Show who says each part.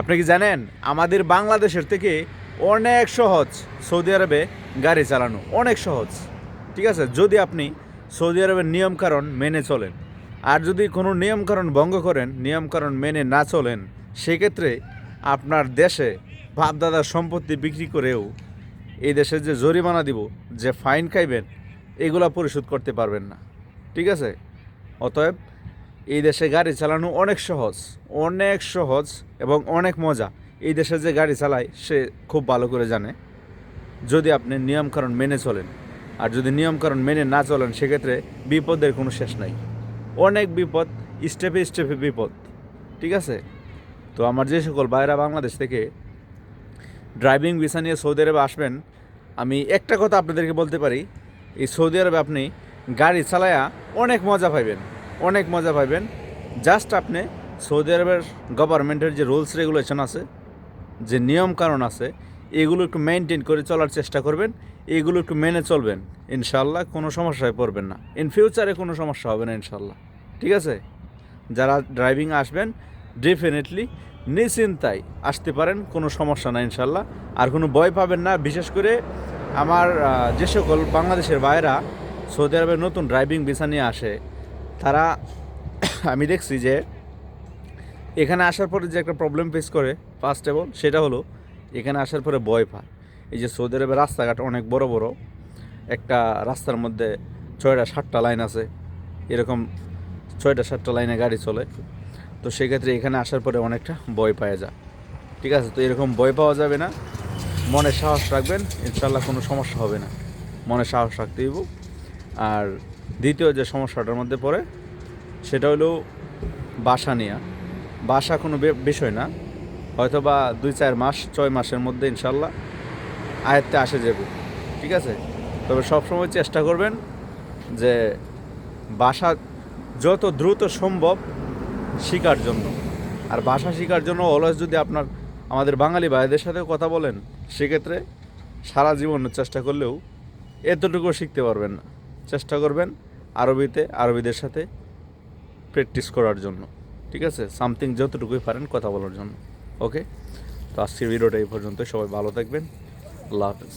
Speaker 1: আপনি কি জানেন? আমাদের বাংলাদেশের থেকে অনেক সহজ সৌদি আরবে গাড়ি চালানো অনেক সহজ। ঠিক আছে? যদি আপনি সৌদি আরবের নিয়মকানুন মেনে চলেন। আর যদি কোনো নিয়মকানুন ভঙ্গ করেন, নিয়মকানুন মেনে না চলেন, সেক্ষেত্রে আপনার দেশে বাপদাদার সম্পত্তি বিক্রি করেও এই দেশে যে জরিমানা দিব, যে ফাইন খাইবেন, এগুলা পরিশোধ করতে পারবেন না। ঠিক আছে? অতএব এই দেশে গাড়ি চালানো অনেক সহজ অনেক সহজ এবং অনেক মজা। এই দেশে যে গাড়ি চালায়, সে খুব ভালো করে জানে। যদি আপনি নিয়মকানুন মেনে চলেন, আর যদি নিয়মকানুন মেনে না চলেন, সেক্ষেত্রে বিপদের কোনো শেষ নাই। অনেক বিপদ, স্টেপে স্টেপে বিপদ, ঠিক আছে? তো আমার যে সকল বাইরা বাংলাদেশ থেকে ড্রাইভিং ভিসা নিয়ে সৌদি আরবে আসবেন, আমি একটা কথা আপনাদেরকে বলতে পারি। এই সৌদি আরবে আপনি গাড়ি চালায়া অনেক মজা পাইবেন। অনেক মজা পাইবেন। জাস্ট আপনি সৌদি আরবের গভর্নমেন্টের যে রুলস রেগুলেশন আছে, যে নিয়ম কানুন আছে, এগুলো একটু মেনটেন করে চলার চেষ্টা করবেন, এগুলো একটু মেনে চলবেন। ইনশাল্লাহ কোনো সমস্যায় পড়বেন না। ইন ফিউচারে কোনো সমস্যা হবে না ইনশাল্লাহ ঠিক আছে? যারা ড্রাইভিং আসবেন, ডেফিনেটলি নিশ্চিন্তায় আসতে পারেন, কোনো সমস্যা না ইনশাল্লাহ আর কোনো ভয় পাবেন না, বিশেষ করে আমার যে সকল বাংলাদেশের ভাইয়েরা সৌদি আরবের নতুন ড্রাইভিং ভিসা নিয়ে আসে তারা, আমি দেখছি যে এখানে আসার পরে যে একটা প্রবলেম ফেস করে ফার্স্ট অফ অল সেটা হলো এখানে আসার পরে ভয় পায়। এই যে সৌদি আরবের রাস্তাঘাট অনেক বড় বড়, একটা রাস্তার মধ্যে ছয়টা সাতটা লাইন আছে, এরকম ছয়টা সাতটা লাইনে গাড়ি চলে। তো সেক্ষেত্রে এখানে আসার পরে অনেকটা ভয় পাওয়া যায়। ঠিক আছে, তো এরকম ভয় পাওয়া যাবে না। মনে সাহস রাখবেন ইনশাল্লাহ কোনো সমস্যা হবে না। মনে সাহস রাখতে হইব। আর দ্বিতীয় যে সমস্যাটার মধ্যে পড়ে, সেটা হলো বাসা নেওয়া বাসা কোনো বিষয় না। হয়তো বা দুই চার মাস, ছয় মাসের মধ্যে ইনশাল্লাহ আয়ত্তে আসে যাব। ঠিক আছে? তবে সবসময় চেষ্টা করবেন যে বাসা যত দ্রুত সম্ভব শেখার জন্য। আর ভাষা শেখার জন্য অলওয়েজ যদি আপনার, আমাদের বাঙালি ভাইদের সাথে কথা বলেন, সেক্ষেত্রে সারা জীবন চেষ্টা করলেও এতটুকু শিখতে পারবেন না। চেষ্টা করবেন আরবিতে, আরবিদের সাথে প্র্যাকটিস করার জন্য। ঠিক আছে? সামথিং যতটুকুই পারেন কথা বলার জন্য। ওকে তো আজকের ভিডিওটা এই পর্যন্ত সবাই ভালো থাকবেন। আল্লাহ হাফেজ।